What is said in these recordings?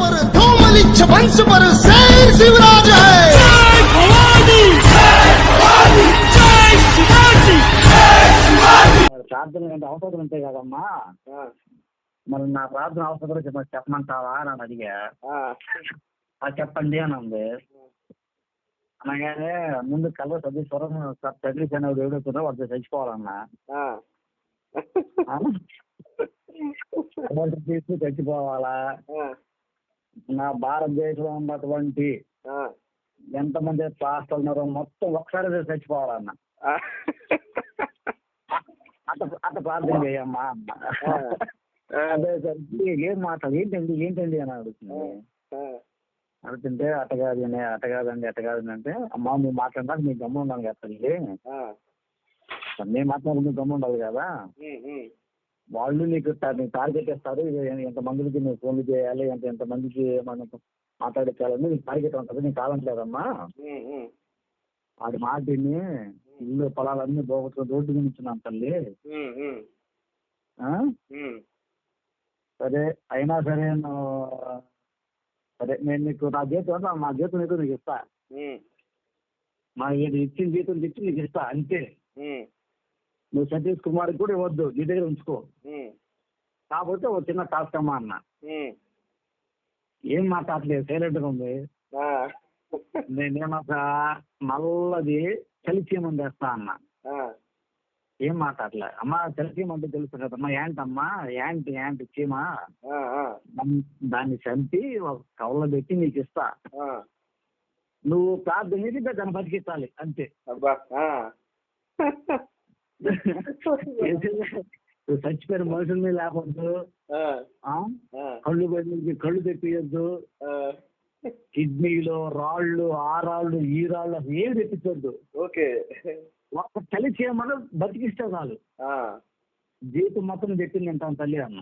पर धूमलिच्छ वंश पर शेर शिवराज है మరి ప్రార్థన అంటే అవసరం ఉంటాయి కదమ్మా మరి నా ప్రార్థన అవసరం చెప్ప చెప్పమంటావా అని అని అడిగా అది చెప్పండి అని ఉంది అనగానే ముందు కళ్ళ సతీశ్వరం సతీష్ అనే ఎవడవుతుందో వాడు చచ్చిపోవాలన్నా కళ్ళ సతీష్ చచ్చిపోవాలా నా భారతదేశంలో ఉన్నటువంటి ఎంతమంది పాస్టర్లు ఉన్నారో మొత్తం ఒకసారి చచ్చిపోవాలన్న. అట్ట అట్ట ప్రార్థన చేయమ్మా అన్న. అదేసరికి ఏం మాట్లాడు ఏంటండి ఏంటండి అని అడుగుతుంది. అడుగుతుంటే అట్ట కాదండి అట్ట కాదండి అట్ట కాదండి అంటే అమ్మా నువ్వు మాట్లాడినాక నీకు గమ్మ ఉండాలి కదా తల్లి. నేను మాట్లాడి నువ్వు గమ్మ ఉండాలి కదా. వాళ్ళు నీకు టార్గెట్ ఇస్తారు. ఇది ఎంత మందికి నువ్వు ఫోన్లు చేయాలి ఎంత ఎంత మందికి మనం మాట్లాడించాలని నీకు టార్గెట్ ఉంటుంది. నీకు కావట్లేదమ్మా వాడి మాట విని ఇల్లు పొలాలన్నీ పోగొట్టుకుని రోడ్డు మీద ఉంచున్నాను తల్లి? సరే అయినా సరే నువ్వు సరే నేను నీకు నా జీతం నా జీతం నీకు నీకు ఇస్తా. మా ఇది ఇచ్చిన జీతం తెచ్చి నీకు ఇస్తా అంతే. నువ్వు సతీష్ కుమార్ కూడా ఇవ్వద్దు నీ దగ్గర ఉంచుకో. కాకపోతే ఒక చిన్న టాస్క్ అమ్మా అన్న. ఏం మాట్లాడలేదు సైలెంట్గా ఉంది. నేనేమో ఒక నల్లది చలిచీమని తెస్తా అన్న. ఏం మాట్లాడలే. అమ్మా చలిచీమ అంటే తెలుసు కదమ్మా ఏంటమ్మా ఏంటి ఏంటి చీమ. దాన్ని- చంపి ఒక కవలో పెట్టి నీకు ఇస్తా. నువ్వు ప్రార్థన చేసి దాన్ని బతికించాలి అంతే. చచ్చిపోయిన మనుషుల్ని లేకపోద్దు ఆ, ఆ? ఆ, కళ్ళు పోయిన కళ్ళు తెప్పియొద్దు. కిడ్నీలు రాళ్ళు ఆ రాళ్ళు ఈ రాళ్ళు ఏమి తెప్పించొద్దు. ఓకే. ఒక్క చలి చేయమని బతికిస్తే చాలు. జీవితం మొత్తం చెప్పింది అంటాను తల్లి అన్న.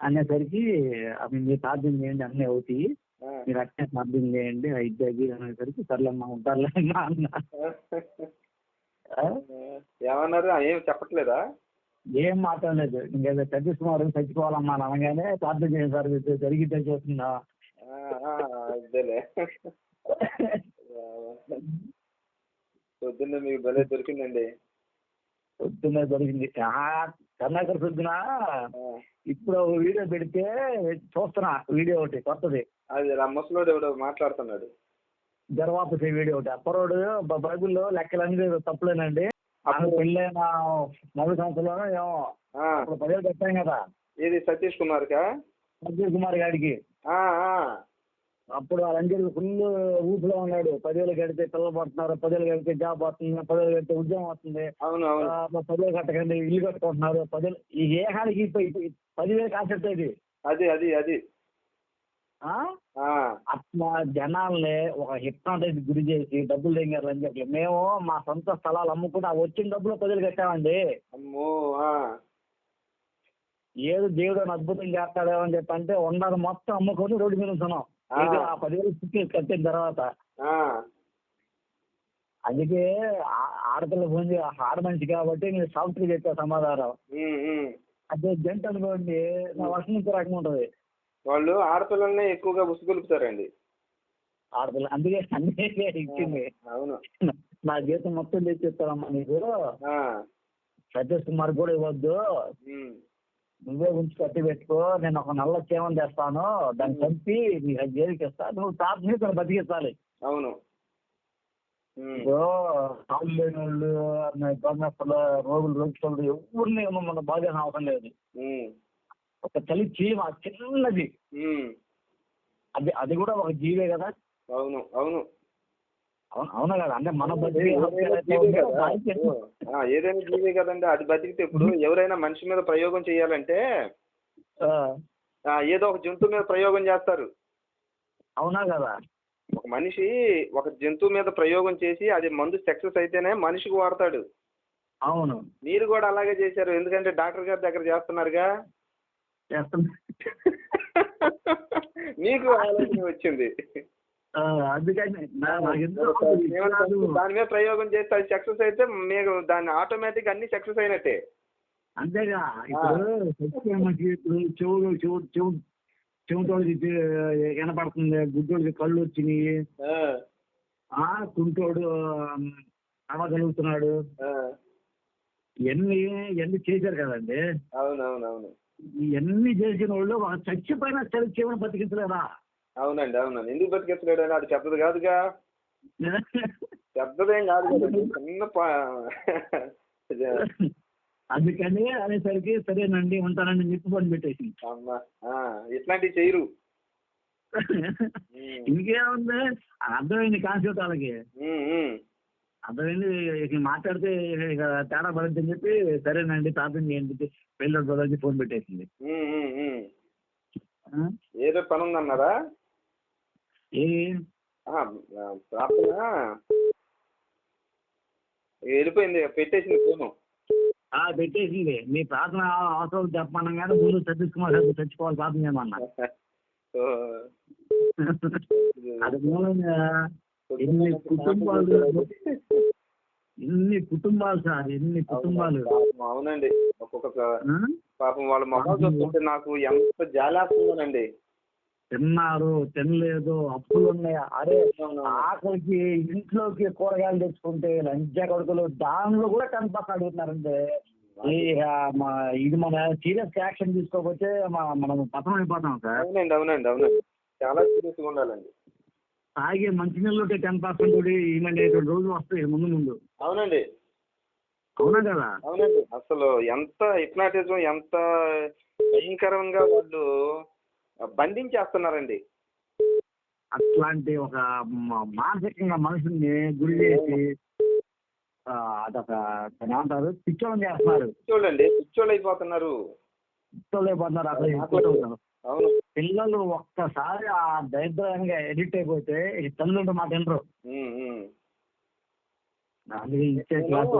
అనేసరికి అవి మీరు ప్రార్థన చేయండి అన్నీ అవుతాయి. మీరు అట్నే ప్రార్థన చేయండి అయిద్ది అనేసరికి సర్లేమ్మా ఉంటారులేమ్మా అన్న? ఏమన్నారు? ఏం చెప్పట్లేదా? ఏం మాట్లాడలేదు. ఇంకేదో సతీష్కుమార్ చచ్చిపోవాలమ్మా అని అనగానే ప్రార్థన చేయండి సార్ జరిగితే చూస్తుందా అదేలే. పొద్దున్న మీకు భలే దొరికిందండి. పొద్దున్నే ఆ, కర్ణాకర్ పొద్దున? ఇప్పుడు వీడియో పెడితే చూస్తున్నా వీడియో ఒకటి కొత్తది. అది ముసలోడు ఎవడో మాట్లాడుతున్నాడు. గర్వాపసే వీడియో ఒకటి. అప్పరోడు బైబిల్లో లెక్కలన్నీ తప్పులేనండి. అప్పుడు పెళ్ళైన మొదటి సంవత్సరంలో ఏమో అప్పుడు పదేళ్ళు పెట్టాం కదా. ఏది సతీష్ కుమార్ సంజయ్ కుమార్ గారికి. ఆ, ఆ, అప్పుడు వాళ్ళందరూ ఫుల్ ఊపిలో ఉన్నాడు. పదేళ్ళు కడితే పిల్లలు పడుతున్నారు పదేళ్ళు కడితే జాబ్ వస్తుంది పదేళ్ళు కడితే ఉద్యోగం వస్తుంది. అవును అవును. ఆ, పదేళ్ళు కట్టకండి ఇల్లు కట్టుకుంటున్నారు. పదేళ్ళు ఈ ఏ హానికి పదివేలు కాన్సెప్ట్ ఇది. అది అది అది. అట్లా జనాల్ని ఒక హిప్నాటైజ్ గురి చేసి డబ్బులు తెంగారు అని చెప్పి మేము మా సొంత స్థలాలు అమ్ముకుంటే ఆ వచ్చిన డబ్బులు పదిలు కట్టామండి అమ్మో ఏదో దేవుడు అని అద్భుతం చేస్తాడేమో అని చెప్పి అంటే ఉన్నది మొత్తం అమ్ముకొని రోడ్డు మీద ఉంటున్నాం ఆ. ఇది ఆ పదివేలు చుట్టూ కట్టిన తర్వాత. అందుకే ఆడపిల్ల ఫోన్ చే- ఆడ మనిషి కాబట్టి నేను సాఫ్ట్వేర్ చెప్పా సమాధానం. అదే జంట అనుకోండి నా వర్షం ఇంకో రకం ఉంటుంది వాళ్ళు ఆడపిల్లల్ని ఎక్కువగా ఉసుగొలుపుతారండి ఆడపిల్ల అందుకే అందుకే ఇచ్చింది. అవును. నా జీతం మొత్తం తెచ్చిస్తానమ్మా నీకు. సతీష్ కుమార్ కూడా ఇవ్వద్దు. నువ్వే ఉంచి కట్టి పెట్టుకో. నేను ఒక నల్ల చేమం తెస్తాను. దాన్ని చంపి నీకు అది జైలుకి ఇస్తా. నువ్వు తను బతికించాలి. అవును. కాళ్ళు లేని వాళ్ళు గవర్నమెంట్ రోగులు రోగులు ఎవరిని మన బాగా అవసరం లేదు. ఒక చలి చీమ చిన్నది. అది అది కూడా ఒక జీవే కదా? అవును అవును. అవును కదా? అంటే మన ఏదైనా జీవే జీవే కదండి అది బతికితే ఇప్పుడు ఎవరైనా మనిషి మీద ప్రయోగం చేయాలంటే ఏదో ఒక జంతువు మీద ప్రయోగం చేస్తారు. అవునా కదా? ఒక మనిషి ఒక జంతువు మీద ప్రయోగం చేసి అది మందు సక్సెస్ అయితేనే మనిషికి వాడతాడు. అవును. మీరు కూడా అలాగే చేశారు. ఎందుకంటే డాక్టర్ గారి దగ్గర చేస్తున్నారుగా. చేస్తున్నా మీకు ఆలోచన వచ్చింది. అందుకని. దాని మీద ప్రయోగం చేస్తే అది సక్సెస్ అయితే మీకు దాన్ని ఆటోమేటిక్ అన్ని సక్సెస్ అయినట్టే. అంతేగా ఇప్పుడు ఇప్పుడు చెవులు చెవు చెవు చెవిటోడికి వినపడుతుంది గుడ్డోడికి కళ్ళు వచ్చినాయి. ఆ, ఆ కుంటోడు నడవగలుగుతున్నాడు ఆ, ఇవన్నీ ఇవన్నీ చేశారు కదండి. అవునవునవును. ఇవన్నీ చేసిన వాళ్ళు ఒక చచ్చిపోయిన చలి జీవనం బతికించలేదా? అవునండి అవునండి. ఎందుకు బతికేస్తున్నాడు అని అది పెద్దది కాదుగా? పెద్దదేం కాదు చిన్న అందుకని అనేసరికి సరేనండి ఉంటానండి నిప్పు పని పెట్టేసి. అమ్మా ఇట్లాంటివి చేయరు. ఇంకేముంది? అర్థమైంది కాన్సెప్ట్ వాళ్ళకి. ఉమ్. అర్థమైంది? ఇక మాట్లాడితే ఇక తేడా పడుతుందని చెప్పి సరేనండి తాపింది ఏంటి పెళ్ళి బ్రదర్కి ఫోన్ పెట్టేసింది? ఏదో పని ఉందన్నారా? ఏ? ప్రార్థన వెళ్ళిపోయింది పెట్టేసింది ఫోను. ఆ పెట్టేసింది. మీ ప్రార్థన అవసరం చెప్పమన్నాం కానీ ముందు చచ్చుకోవాలి చచ్చుకోవాలి ప్రార్థన చేయమన్నా అది మూలంగా ఎన్ని కుటుంబాలు ఎన్ని కుటుంబాలు సార్ ఎన్ని కుటుంబాలు? అవునండి. ఒక్కొక్క? పాపం వాళ్ళ మొహం చూస్తుంటే నాకు ఎంత జాలేస్తుందోనండి తిన్నారు తినలేదు అప్పులు ఉన్నాయి? అరే ఆఖరికి ఇంట్లోకి కూరగాయలు తెచ్చుకుంటే లంచా కొడుకులు దానిలో కూడా కనపక్క అడుగుతున్నారంటే ఈ, ఆ, మా ఇది మన సీరియస్ యాక్షన్ తీసుకోకపోతే మనం పతనం అయిపోతాం సార్. అవునండి అవునండి అవునండి. చాలా సీరియస్గా ఉండాలండి. తాగే మంచినీళ్ళు టెన్ పర్సెంట్ కూడా ఇవ్వలేటువంటి రోజులు వస్తాయి ముందు ముందు. అవునండి. అవునా కదా? అవునండి. అసలు ఎంత హిప్నాటిజం ఎంత భయంకరంగా వాళ్ళు బంధించేస్తున్నారండి. అట్లాంటి ఒక మానసికంగా మనుషుల్ని గురి చేసి అదొక ఏమంటారు? పిచ్చోళం చేస్తున్నారు. పిచ్చోళ్ళండి. పిచ్చోళ్ళు అయిపోతున్నారు పిచ్చోళ్ళు అయిపోతున్నారు అసలు అవును. పిల్లలు ఒక్కసారి ఆ దరిద్రంగా ఎడిట్ అయిపోతే ఈ తల్లిదండ్రులు మాట వినరు. అందుకే ఇచ్చే క్లాసు